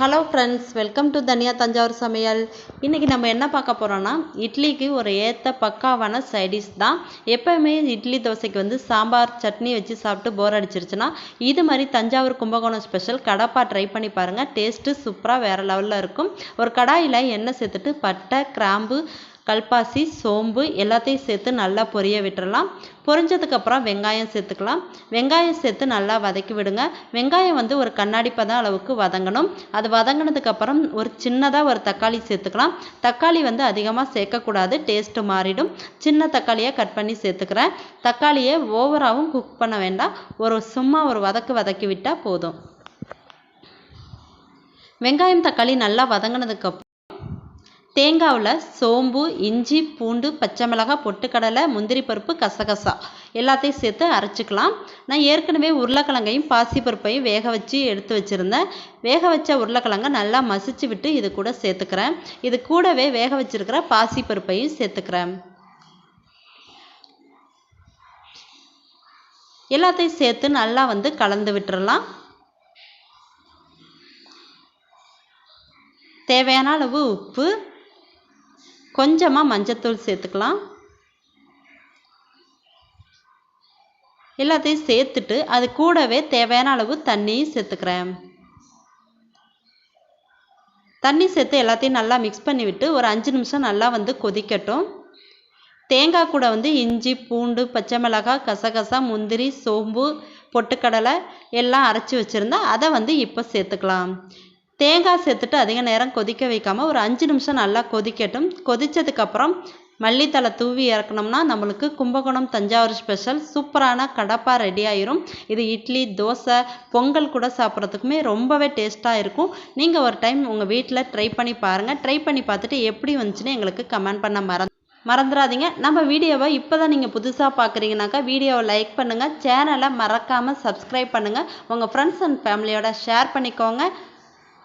Hello friends welcome to தனியா தஞ்சாவூர் சமையல் இன்றைக்கி நம்ம என்ன பார்க்க போகிறோன்னா இட்லிக்கு ஒரு ஏற்ற பக்காவான சைடிஷ் தான். எப்போயுமே இட்லி தோசைக்கு வந்து சாம்பார் சட்னி வச்சு சாப்பிட்டு போர் அடிச்சிருச்சுன்னா இது மாதிரி தஞ்சாவூர் கும்பகோணம் ஸ்பெஷல் கடப்பா ட்ரை பண்ணி பாருங்கள் டேஸ்ட்டு சூப்பராக வேறு லெவலில் இருக்கும். ஒரு கடாயில் எண்ணெய் சேர்த்துட்டு பட்டை கிராம்பு கல்பாசி சோம்பு எல்லாத்தையும் சேர்த்து நல்லா பொரிய விட்டுறலாம். பொரிஞ்சதுக்கப்புறம் வெங்காயம் சேர்த்துக்கலாம். வெங்காயம் சேர்த்து நல்லா வதக்கி விடுங்க. வெங்காயம் வந்து ஒரு கண்ணாடி பதம் அளவுக்கு வதங்கணும். அது வதங்கினதுக்கப்புறம் ஒரு சின்னதாக ஒரு தக்காளி சேர்த்துக்கலாம். தக்காளி வந்து அதிகமாக சேர்க்கக்கூடாது. டேஸ்ட்டு மாறிடும். சின்ன தக்காளியாக கட் பண்ணி சேர்த்துக்கிறேன். தக்காளியை ஓவராகவும் குக் பண்ண வேண்டாம். ஒரு சும்மா ஒரு வதக்கு வதக்கி விட்டால் போதும். வெங்காயம் தக்காளி நல்லா வதங்கினதுக்கப்புறம் தேங்காவில் சோம்பு இஞ்சி பூண்டு பச்சை மிளகாய் பொட்டுக்கடலை முந்திரி பருப்பு கசகசா. எல்லாத்தையும் சேர்த்து அரைச்சிக்கலாம். நான் ஏற்கனவே உருளைக்கிழங்கையும் பாசிப்பருப்பையும் வேக வச்சு எடுத்து வச்சுருந்தேன். வேக வச்ச உருளைக்கிழங்கை நல்லா மசிச்சு விட்டு இது கூட சேர்த்துக்கிறேன். இது கூடவே வேக வச்சுருக்கிற பாசிப்பருப்பையும் சேர்த்துக்கிறேன். எல்லாத்தையும் சேர்த்து நல்லா வந்து கலந்து விட்டுறலாம். தேவையான அளவு உப்பு கொஞ்சமாக மஞ்சத்தூள் சேர்த்துக்கலாம். எல்லாத்தையும் சேர்த்துட்டு அது கூடவே தேவையான அளவு தண்ணியும் சேர்த்துக்கிறேன். தண்ணி சேர்த்து எல்லாத்தையும் நல்லா மிக்ஸ் பண்ணி விட்டு ஒரு அஞ்சு நிமிஷம் நல்லா வந்து கொதிக்கட்டும். தேங்காய் கூட வந்து இஞ்சி பூண்டு பச்சை மிளகாய் கசகசா முந்திரி சோம்பு பொட்டுக்கடலை எல்லாம் அரைச்சி வச்சுருந்தா அதை வந்து இப்போ சேர்த்துக்கலாம். தேங்காய் சேர்த்துட்டு அதிக நேரம் கொதிக்க வைக்காமல் ஒரு அஞ்சு நிமிஷம் நல்லா கொதிக்கட்டும். கொதித்ததுக்கப்புறம் மல்லித்தலை தூவி இறக்கணும்னா நம்மளுக்கு கும்பகோணம் தஞ்சாவூர் ஸ்பெஷல் சூப்பரான கடப்பா ரெடி ஆயிரும். இது இட்லி தோசை பொங்கல் கூட சாப்பிட்றதுக்குமே ரொம்பவே டேஸ்ட்டாக இருக்கும். நீங்கள் ஒரு டைம் உங்கள் வீட்டில் ட்ரை பண்ணி பாருங்கள் ட்ரை பண்ணி பார்த்துட்டு எப்படி வந்துச்சுன்னு எங்களுக்கு கமெண்ட் பண்ண மறந்து மறந்துடாதீங்க. நம்ம வீடியோவை இப்போ தான் நீங்கள் புதுசாக பார்க்குறீங்கனாக்கா வீடியோவை லைக் பண்ணுங்கள் சேனலை மறக்காமல் சப்ஸ்கிரைப் பண்ணுங்கள் உங்கள் ஃப்ரெண்ட்ஸ் அண்ட் ஃபேமிலியோட ஷேர் பண்ணிக்கோங்க.